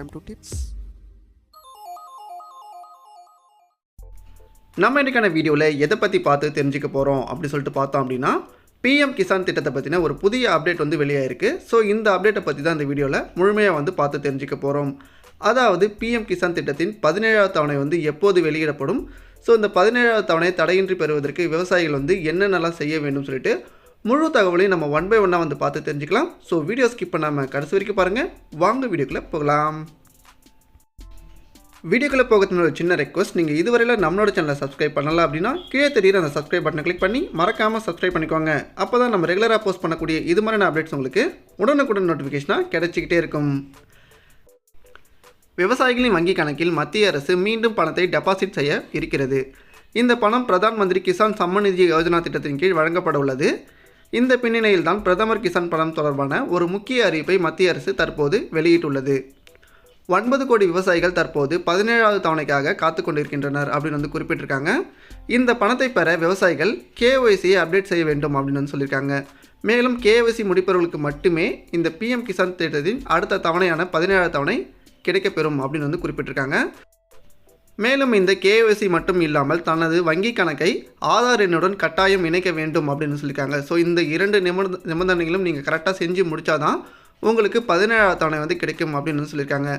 time to tips. நம்ம இன்றைக்கான வீடியோவில் எதை பற்றி பார்த்து தெரிஞ்சுக்க போகிறோம் அப்படி சொல்லிட்டு பார்த்தோம் அப்படின்னா பிஎம் கிசான் திட்டத்தை பற்றின ஒரு புதிய அப்டேட் வந்து வெளியாயிருக்கு. ஸோ இந்த அப்டேட்டை பற்றி தான் இந்த வீடியோவில் முழுமையாக வந்து பார்த்து தெரிஞ்சுக்க போகிறோம் அதாவது பிஎம் கிசான் திட்டத்தின் பதினேழாவது தவணை வந்து எப்போது வெளியிடப்படும்? ஸோ இந்த பதினேழாவது தவணை தடையின்றி பெறுவதற்கு விவசாயிகள் வந்து என்னென்னலாம் செய்ய வேண்டும் சொல்லிட்டு முழு தகவலையும் நம்ம ஒன் பை ஒன்னாக வந்து பார்த்து தெரிஞ்சுக்கலாம். ஸோ வீடியோ ஸ்கிப் பண்ணாமல் கடைசி வரைக்கும் பாருங்கள் வாங்க வீடியோக்குள்ளே போகலாம். வீடியோக்குள்ளே போகிறதுக்கு ஒரு சின்ன ரெக்வஸ்ட் நீங்கள் இதுவரையில் நம்மளோட சேனலை சப்ஸ்கிரைப் பண்ணலாம் அப்படின்னா கீழே தெரியுற அந்த சப்ஸ்கிரைப் பட்டனை கிளிக் பண்ணி மறக்காமல் சப்ஸ்கிரைப் பண்ணிக்கோங்க. அப்போ தான் நம்ம ரெகுலராக போஸ்ட் பண்ணக்கூடிய இது மாதிரியான அப்டேட்ஸ் உங்களுக்கு உடனுக்குடன் நோட்டிஃபிகேஷனாக கிடைச்சிக்கிட்டே இருக்கும். விவசாயிகளின் வங்கி கணக்கில் மத்திய அரசு மீண்டும் பணத்தை டெபாசிட் செய்ய இருக்கிறது. இந்த பணம் பிரதான் மந்திரி கிசான் சம்மநிதி யோஜனா திட்டத்தின் கீழ் வழங்கப்பட உள்ளது. இந்த பின்னணியில் தான் பிரதமர் கிசான் பணம் தொடர்பான ஒரு முக்கிய அறிவிப்பை மத்திய அரசு தற்போது வெளியிட்டுள்ளது. ஒன்பது கோடி விவசாயிகள் தற்போது பதினேழாவது தவணைக்காக காத்து கொண்டிருக்கின்றனர் அப்படின்னு வந்து குறிப்பிட்டிருக்காங்க. இந்த பணத்தை பெற விவசாயிகள் கேஒய்சியை அப்டேட் செய்ய வேண்டும் அப்படின்னு வந்து சொல்லியிருக்காங்க. மேலும் கேஒய்சி முடிப்பவர்களுக்கு மட்டுமே இந்த பிஎம் கிசான் திட்டத்தின் அடுத்த தவணையான பதினேழாவது தவணை கிடைக்கப்பெறும் அப்படின்னு வந்து குறிப்பிட்டிருக்காங்க. மேலும் இந்த கேஒய்சி மட்டும் இல்லாமல் தனது வங்கி கணக்கை ஆதார் எண்ணுடன் கட்டாயம் இணைக்க வேண்டும் அப்படின்னு சொல்லியிருக்காங்க. ஸோ இந்த இரண்டு நிபந்த நிபந்தனைகளும் நீங்கள் கரெக்டாக செஞ்சு முடித்தாதான் உங்களுக்கு பதினேழாவது தவணை வந்து கிடைக்கும் அப்படின்னு சொல்லியிருக்காங்க.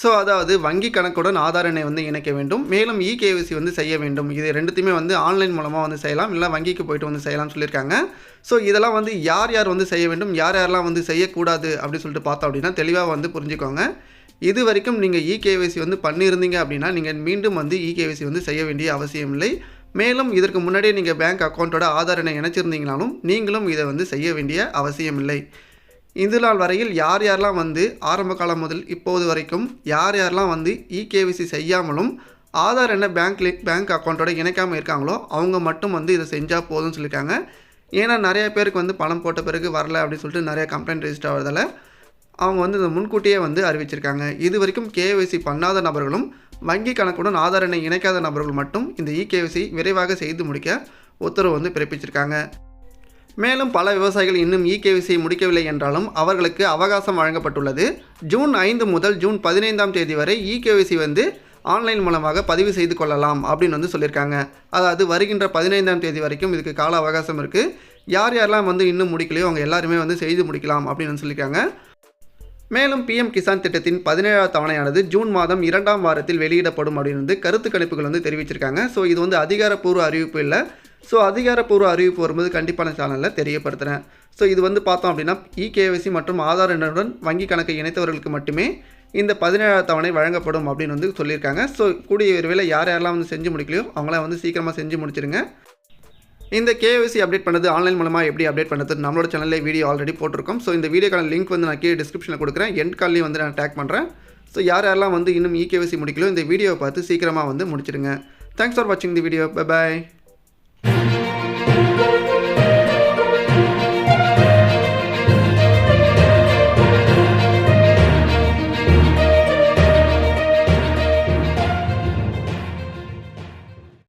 ஸோ அதாவது வங்கி கணக்குடன் ஆதார் எண்ணை வந்து இணைக்க வேண்டும். மேலும் இகேவிசி வந்து செய்ய வேண்டும். இது ரெண்டுத்தையுமே வந்து ஆன்லைன் மூலமாக வந்து செய்யலாம். இல்லை வங்கிக்கு போயிட்டு வந்து செய்யலாம்னு சொல்லியிருக்காங்க. ஸோ இதெல்லாம் வந்து யார் யார் வந்து செய்ய வேண்டும்? யார் யாரெல்லாம் வந்து செய்யக்கூடாது? அப்படின்னு சொல்லிட்டு பார்த்தோம் அப்படின்னா தெளிவாக வந்து புரிஞ்சுக்கோங்க. இது வரைக்கும் நீங்கள் இகேவைசி வந்து பண்ணியிருந்தீங்க அப்படின்னா நீங்கள் மீண்டும் வந்து இகேவைசி வந்து செய்ய வேண்டிய அவசியம் இல்லை மேலும் இதற்கு முன்னாடியே நீங்கள் பேங்க் அக்கௌண்ட்டோட ஆதார் எண்ணை இணைச்சிருந்தீங்கனாலும் நீங்களும் இதை வந்து செய்ய வேண்டிய அவசியம் இல்லை இது நாள் வரையில் யார் யாரெல்லாம் வந்து ஆரம்ப காலம் முதல் இப்போது வரைக்கும் யார் யாரெல்லாம் வந்து இகேவிசி செய்யாமலும் ஆதார் என்ன பேங்க் பேங்க் அக்கௌண்ட்டோட இணைக்காமல் இருக்காங்களோ அவங்க மட்டும் வந்து இதை செஞ்சால் போதும்னு சொல்லியிருக்காங்க ஏன்னா நிறைய பேருக்கு வந்து பணம் போட்ட பிறகு வரல அப்படின்னு சொல்லிட்டு நிறைய கம்ப்ளைண்ட் ரெஜிஸ்டர் ஆகிறதால அவங்க வந்து இந்த முன்கூட்டியே வந்து அறிவிச்சிருக்காங்க. இது வரைக்கும் கேஒய்சி பண்ணாத நபர்களும் வங்கி கணக்குடன் ஆதார் எண்ணை இணைக்காத நபர்கள் மட்டும் இந்த இகேஒய்சி விரைவாக செய்து முடிக்க உத்தரவு வந்து பிறப்பிச்சிருக்காங்க. மேலும் பல விவசாயிகள் இன்னும் இகேவிசியை முடிக்கவில்லை என்றாலும் அவர்களுக்கு அவகாசம் வழங்கப்பட்டுள்ளது. ஜூன் ஐந்து முதல் ஜூன் பதினைந்தாம் தேதி வரை இகேவிசி வந்து ஆன்லைன் மூலமாக பதிவு செய்து கொள்ளலாம் அப்படின்னு வந்து சொல்லியிருக்காங்க. அதாவது வருகின்ற பதினைந்தாம் தேதி வரைக்கும் இதுக்கு கால அவகாசம் இருக்குது யார் யாரெல்லாம் வந்து இன்னும் முடிக்கலையோ அவங்க எல்லாருமே வந்து செய்து முடிக்கலாம் அப்படின்னு வந்து சொல்லியிருக்காங்க. மேலும் பிஎம் கிசான் திட்டத்தின் பதினேழாவது தவணையானது ஜூன் மாதம் இரண்டாம் வாரத்தில் வெளியிடப்படும் அப்படின்னு வந்து கருத்து கணிப்புகள் வந்து தெரிவிச்சிருக்காங்க. ஸோ இது வந்து அதிகாரப்பூர்வ அறிவிப்பு இல்லை. ஸோ அதிகாரப்பூர்வ அறிவிப்பு வரும்போது கண்டிப்பான சேனலில் தெரியப்படுத்துகிறேன் ஸோ இது வந்து பார்த்தோம் அப்படின்னா இகேஎஸ்சி மற்றும் ஆதார் எண்ணுடன் வங்கி கணக்கை இணைத்தவர்களுக்கு மட்டுமே இந்த பதினேழாவது தவணை வழங்கப்படும் அப்படின்னு வந்து சொல்லியிருக்காங்க. ஸோ கூடிய விரைவில் யார் யாரெல்லாம் வந்து செஞ்சு முடிக்கலையோ அவங்களாம் வந்து சீக்கிரமாக செஞ்சு முடிச்சிருங்க. இந்த கேவிசி அப்டேட் பண்ணது ஆன்லைன் மூலமாக எப்படி அப்டேட் பண்ணுறது நம்மளோட சேனலில் வீடியோ ஆல்ரெடி போட்டிருக்கோம். ஸோ இந்த வீடியோக்கான லிங்க் வந்து நான் கீழே டிஸ்கிரிப்ஷனில் கொடுக்குறேன். எண்ட் கால்லையும் வந்து நான் டேக் பண்ணுறேன் ஸோ யார் யாரெல்லாம் வந்து இன்னும் இகேவிசி முடிக்கலோ இந்த வீடியோவை பார்த்து சீக்கிரமாக வந்து முடிச்சிடுங்க. தேங்க்ஸ் ஃபார் வாட்சிங் தி வீடியோ பை பாய்